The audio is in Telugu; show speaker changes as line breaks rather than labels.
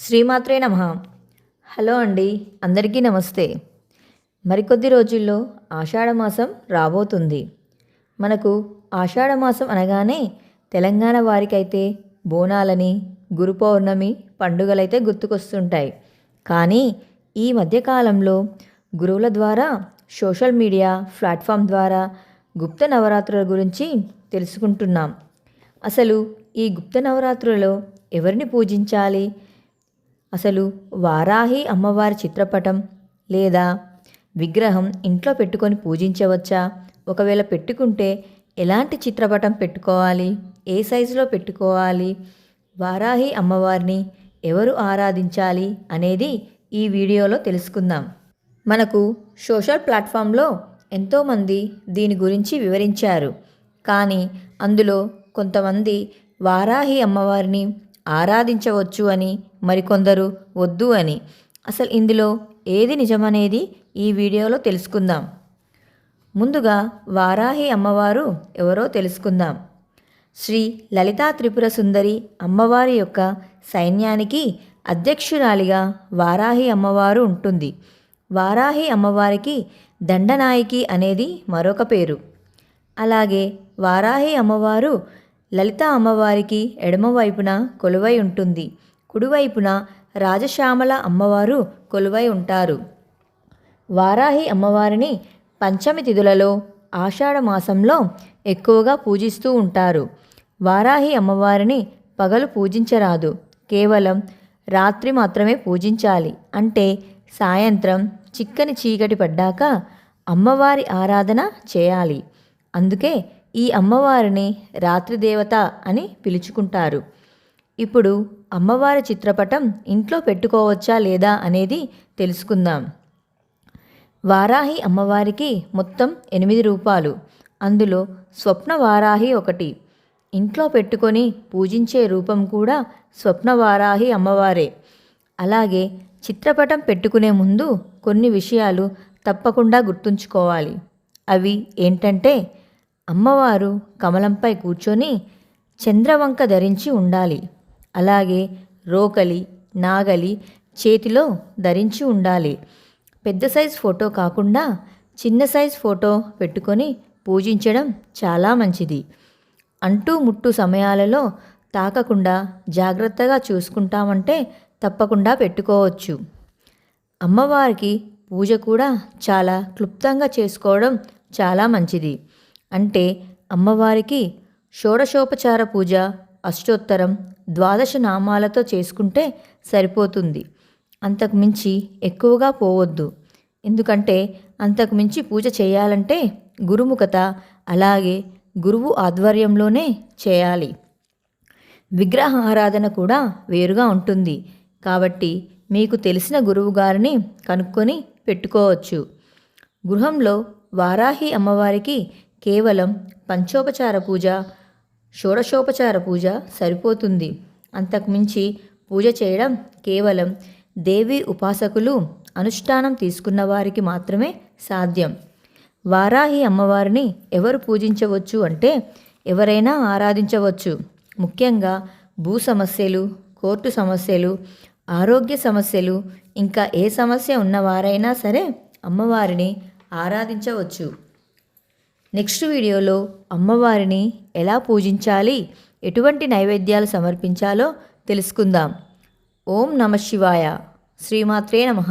శ్రీమాత్రే నమ. హలో అండి అందరికీ నమస్తే. మరికొద్ది రోజుల్లో ఆషాఢమాసం రాబోతుంది. మనకు ఆషాఢమాసం అనగానే తెలంగాణ వారికైతే బోనాలని గురు పౌర్ణమి పండుగలైతే గుర్తుకొస్తుంటాయి. కానీ ఈ మధ్యకాలంలో గురువుల ద్వారా సోషల్ మీడియా ప్లాట్ఫామ్ ద్వారా గుప్త నవరాత్రుల గురించి తెలుసుకుంటున్నాం. అసలు ఈ గుప్త నవరాత్రులలో ఎవరిని పూజించాలి? అసలు వారాహి అమ్మవారి చిత్రపటం లేదా విగ్రహం ఇంట్లో పెట్టుకొని పూజించవచ్చా? ఒకవేళ పెట్టుకుంటే ఎలాంటి చిత్రపటం పెట్టుకోవాలి? ఏ సైజులో పెట్టుకోవాలి? వారాహి అమ్మవారిని ఎవరు ఆరాధించాలి అనేది ఈ వీడియోలో తెలుసుకుందాం. మనకు సోషల్ ప్లాట్ఫామ్లో ఎంతోమంది దీని గురించి వివరించారు. కానీ అందులో కొంతమంది వారాహి అమ్మవారిని ఆరాధించవచ్చు అని మరికొందరు వద్దు అని. అసలు ఇందులో ఏది నిజమనేది ఈ వీడియోలో తెలుసుకుందాం. ముందుగా వారాహి అమ్మవారు ఎవరో తెలుసుకుందాం. శ్రీ లలితా త్రిపుర సుందరి అమ్మవారి యొక్క సైన్యానికి అధ్యక్షురాలిగా వారాహి అమ్మవారు ఉంటుంది. వారాహి అమ్మవారికి దండనాయకి అనేది మరొక పేరు. అలాగే వారాహి అమ్మవారు లలిత అమ్మవారికి ఎడమవైపున కొలువై ఉంటుంది. కుడివైపున రాజశ్యామల అమ్మవారు కొలువై ఉంటారు. వారాహి అమ్మవారిని పంచమి తిథులలో ఆషాఢ మాసంలో ఎక్కువగా పూజిస్తూ ఉంటారు. వారాహి అమ్మవారిని పగలు పూజించరాదు. కేవలం రాత్రి మాత్రమే పూజించాలి. అంటే సాయంత్రం చిక్కని చీకటి పడ్డాక అమ్మవారి ఆరాధన చేయాలి. అందుకే ఈ అమ్మవారిని రాత్రి దేవత అని పిలుచుకుంటారు. ఇప్పుడు అమ్మవారి చిత్రపటం ఇంట్లో పెట్టుకోవచ్చా లేదా అనేది తెలుసుకుందాం. వారాహి అమ్మవారికి మొత్తం ఎనిమిది రూపాలు. అందులో స్వప్న వారాహి ఒకటి. ఇంట్లో పెట్టుకొని పూజించే రూపం కూడా స్వప్న వారాహి అమ్మవారే. అలాగే చిత్రపటం పెట్టుకునే ముందు కొన్ని విషయాలు తప్పకుండా గుర్తుంచుకోవాలి. అవి ఏంటంటే అమ్మవారు కమలంపై కూర్చొని చంద్రవంక ధరించి ఉండాలి. అలాగే రోకలి నాగలి చేతిలో ధరించి ఉండాలి. పెద్ద సైజ్ ఫోటో కాకుండా చిన్న సైజ్ ఫోటో పెట్టుకొని పూజించడం చాలా మంచిది. అంటూ ముట్టు సమయాలలో తాకకుండా జాగ్రత్తగా చూసుకుంటామంటే తప్పకుండా పెట్టుకోవచ్చు. అమ్మవారికి పూజ కూడా చాలా క్లుప్తంగా చేసుకోవడం చాలా మంచిది. అంటే అమ్మవారికి షోడశోపచార పూజ అష్టోత్తరం ద్వాదశ నామాలతో చేసుకుంటే సరిపోతుంది. అంతకుమించి ఎక్కువగా పోవద్దు. ఎందుకంటే అంతకుమించి పూజ చేయాలంటే గురుముఖత అలాగే గురువు ఆధ్వర్యంలోనే చేయాలి. విగ్రహ ఆరాధన కూడా వేరుగా ఉంటుంది. కాబట్టి మీకు తెలిసిన గురువు గారిని కనుక్కొని పెట్టుకోవచ్చు. గృహంలో వారాహి అమ్మవారికి కేవలం పంచోపచార పూజ షోడశోపచార పూజ సరిపోతుంది. అంతకుమించి పూజ చేయడం కేవలం దేవి ఉపాసకులు అనుష్ఠానం తీసుకున్న వారికి మాత్రమే సాధ్యం. వారాహి అమ్మవారిని ఎవరు పూజించవచ్చు అంటే ఎవరైనా ఆరాధించవచ్చు. ముఖ్యంగా భూ సమస్యలు కోర్టు సమస్యలు ఆరోగ్య సమస్యలు ఇంకా ఏ సమస్య ఉన్నవారైనా సరే అమ్మవారిని ఆరాధించవచ్చు. నెక్స్ట్ వీడియోలో అమ్మవారిని ఎలా పూజించాలి ఎటువంటి నైవేద్యాలు సమర్పించాలో తెలుసుకుందాం. ఓం నమ శివాయ. శ్రీమాత్రే నమః.